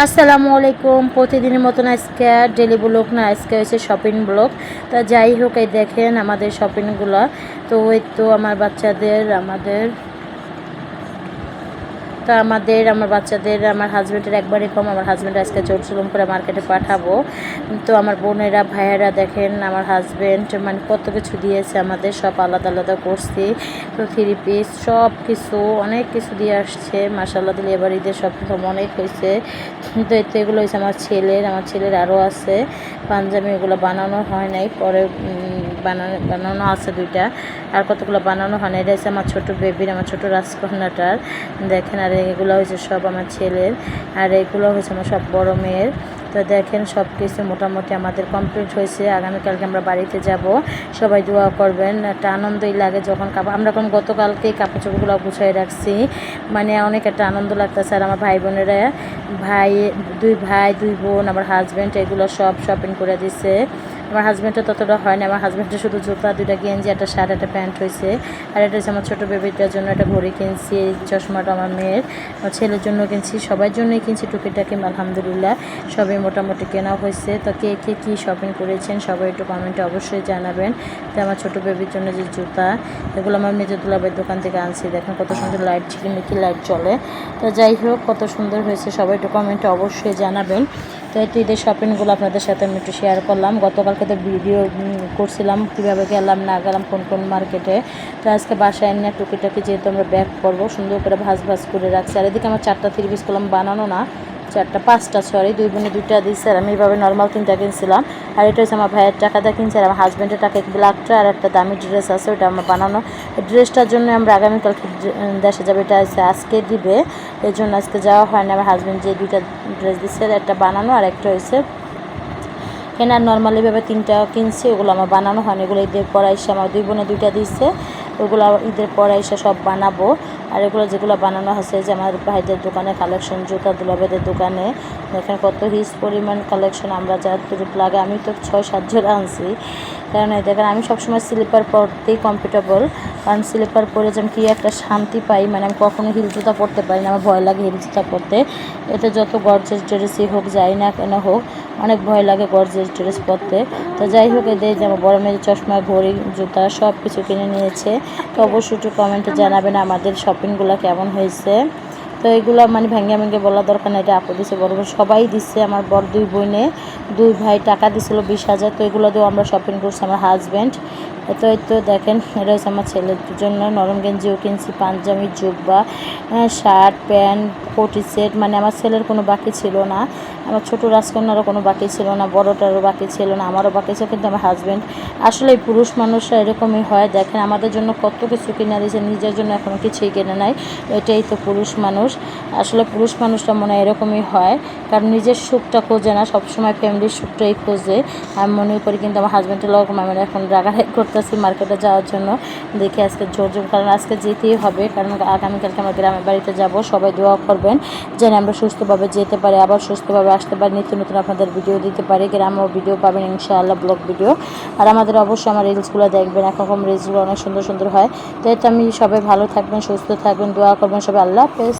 আসসালামু আলাইকুম। প্রতিদিনের মতন আজকে ডেলি ব্লক না, আজকে হয়েছে শপিং ব্লক তা যাই হোক, এই দেখেন আমাদের শপিংগুলো তো ওই তো আমার বাচ্চাদের, আমাদের তা আমাদের, আমার বাচ্চাদের, আমার হাজব্যান্ডের একবারই কম, আমার হাজব্যান্ড আজকে চলছিলাম করে মার্কেটে পাঠাবো। তো আমার বোনেরা, ভাইয়েরা দেখেন, আমার হাজব্যান্ড মানে কত কিছু দিয়েছে আমাদের, সব আলাদা আলাদা করছি। তো থ্রি পিস সব কিছু, অনেক কিছু দিয়ে আসছে। মাসাল্লাহ দিলে এবার ঈদের সব কিছু অনেক হয়েছে। তো এতে এগুলো হয়েছে আমার ছেলের আমার ছেলের আরও আছে। পাঞ্জাবি এগুলো বানানো হয় নাই, পরে বানানো বানানো আছে দুইটা। আর কতগুলো বানানো হয় না। এটা হচ্ছে আমার ছোটো বেবির আমার ছোটো রাজকন্যাটার। দেখেন, আর এগুলো হয়েছে সব আমার ছেলের। আর এগুলো হয়েছে আমার সব বড় মেয়ের। তো দেখেন সব কিছু মোটামুটি আমাদের কমপ্লিট হয়েছে। আগামীকালকে আমরা বাড়িতে যাব। সবাই দোয়া করবেন। একটা আনন্দই লাগে যখন কাপড় আমরা কোন গতকালকেই কাপড় চোপড়গুলো গুছিয়ে রাখছি। মানে অনেক একটা আনন্দ লাগতেছে। আর আমার ভাই বোনেরা, ভাই, দুই ভাই, দুই বোন, আমার হাজব্যান্ড এগুলো সব শপিং করে দিছে। আমার হাজব্যান্ডের ততটা হয় না আমার হাজব্যান্ডের শুধু জুতা, দুইটা গেঞ্জি, একটা শার্ট একটা প্যান্ট হয়েছে আর এটা আমার ছোটো বেবিটার জন্য একটা ঘড়ি কিনছি। চশমাটা আমার মেয়ের। আমার ছেলের জন্য কিনছি, সবার জন্যই কিনছি টুকিটাকি, আলহামদুলিল্লাহ। সবই মোটামুটি কেনা হয়েছে তো কে কে কী শপিং করেছেন, সবাই একটু কমেন্টে অবশ্যই জানাবেন। তো আমার ছোটো বেবির জন্য যে জুতা, এগুলো আমার মেজর দুলাবের দোকান থেকে আনছি। দেখেন কত সুন্দর লাইট ঝিকিমিকি লাইট চলে। তো যাই হোক, কত সুন্দর হয়েছে, সবাই একটু কমেন্টে অবশ্যই জানাবেন। তো এই ঈদের শপিংগুলো আপনাদের সাথে আমি একটু শেয়ার করলাম। গতকালকে তো ভিডিও করছিলাম, কীভাবে গেলাম, না গেলাম, কোন কোন মার্কেটে তো আজকে বাসায় এনে টুকিটাকি যেহেতু আমরা ব্যাক করব, সুন্দর করে ভাজ ভাজ করে রাখছি। আর এদিকে আমার চারটা থ্রি পিস করলাম বানানো না, চারটা, পাঁচটা সরি দুই বোনে দুইটা দিচ্ছে আর আমি এইভাবে নর্মাল তিনটা কিনছিলাম। আর এটা হচ্ছে আমার ভাইয়ের টাকাটা কিনছে আর আমার হাজব্যান্ডের টাকা ব্ল্যাকটা আর একটা দামি ড্রেস আছে ওটা আমার বানানো। এই ড্রেসটার জন্য আমরা আগামীকাল দেশে যাব, এটা হচ্ছে আজকে দিবে। এর জন্য আজকে যাওয়া হয় না আমার হাজব্যান্ড যে দুইটা ড্রেস দিচ্ছে একটা বানানো আর একটা হয়েছে কেনার নর্মালিভাবে তিনটা কিনছি, ওগুলো আমার বানানো হয়নি। এগুলো ঈদের পর এসে আমার দুই বোনে দুইটা দিচ্ছে ওগুলো ঈদের পর এসে সব বানাবো। আর এগুলো যেগুলো বানানো হয়েছে যে আমার ভাইদের দোকানে কালেকশন জুতা দুলাবেদের দোকানে এখানে কত হিস পরিমাণ কালেকশন আমরা যা তুরুপ লাগে, আমি তো ছয়, সাত জোড়া আনছি। কারণ এই দেখেন, আমি সবসময় স্লিপার পরতেই কমফর্টেবল কারণ স্লিপার পরে যেন কি একটা শান্তি পাই মানে আমি কখনো হিল জুতা পরতে পারি না, আমার ভয় লাগে হিল জুতা পরতে। এতে যত গর্জেস ড্রেসই হোক, যাই না কেন হোক অনেক ভয় লাগে গর্জেস ড্রেস পরতে। তো যাই হোক এদের যেমন বড় মেয়ের চশমা ঘড়ি জুতা সব কিছু কিনে নিয়েছে। তো অবশ্যই একটু কমেন্টে জানাবেন আমাদের শপিংগুলো কেমন হয়েছে। তো এগুলো মানে ভেঙে ভেঙে বলা দরকার না এটা আপু দিছে, বড় বোন সবাই দিচ্ছে আমার বড় দুই বোনে, দুই ভাই টাকা দিছিল বিশ হাজার, তো এগুলো দিয়েও আমরা শপিং করছি আমার হাজব্যান্ড তো এই তো দেখেন, এটা হচ্ছে আমার ছেলের জন্য নরম গেঞ্জিও কিনছি, পাঞ্জাবি, জুব্বা শার্ট প্যান্ট কোটি সেট মানে আমার ছেলের কোনো বাকি ছিল না। আমার ছোটো রাজকন্যারও কোনো বাকি ছিল না, বড়টারও বাকি ছিল না, আমারও বাকি ছিল, কিন্তু আমার হাজব্যান্ড আসলে পুরুষ মানুষরা এরকমই হয়। দেখেন, আমাদের জন্য কত কিছু কিনে দিয়েছে নিজের জন্য এখনও কিছুই কেনে নাই। এটাই তো পুরুষ মানুষ। আসলে পুরুষ মানুষরা মনে হয় এরকমই হয়, কারণ নিজের সুখটা খোঁজে না, সবসময় ফ্যামিলির সুখটাই খোঁজে। আমি মনে করি কিন্তু আমার হাজব্যান্ডের লোক আমি এখন রাগারাগি করতেছি মার্কেটে যাওয়ার জন্য। দেখি আজকে জোর জোর, কারণ আজকে যেতেই হবে, কারণ আগামীকালকে আমরা গ্রামের বাড়িতে যাব, সবাই দোয়া করবেন, যেন আমরা সুস্থভাবে যেতে পারি, আবার সুস্থভাবে আসতে পারি নিত্য নতুন আপনাদের ভিডিও দিতে পারি গ্রামেও ভিডিও পাবেন, ইনশাআল্লাহ ব্লগ ভিডিও আর আমাদের অবশ্যই আমার রিলসগুলো দেখবেন, এখন রিলসগুলো অনেক সুন্দর সুন্দর হয়। তো আমি সবাই ভালো থাকবেন, সুস্থ থাকবেন, দোয়া করবেন সবাই, আল্লাহ হাফেজ।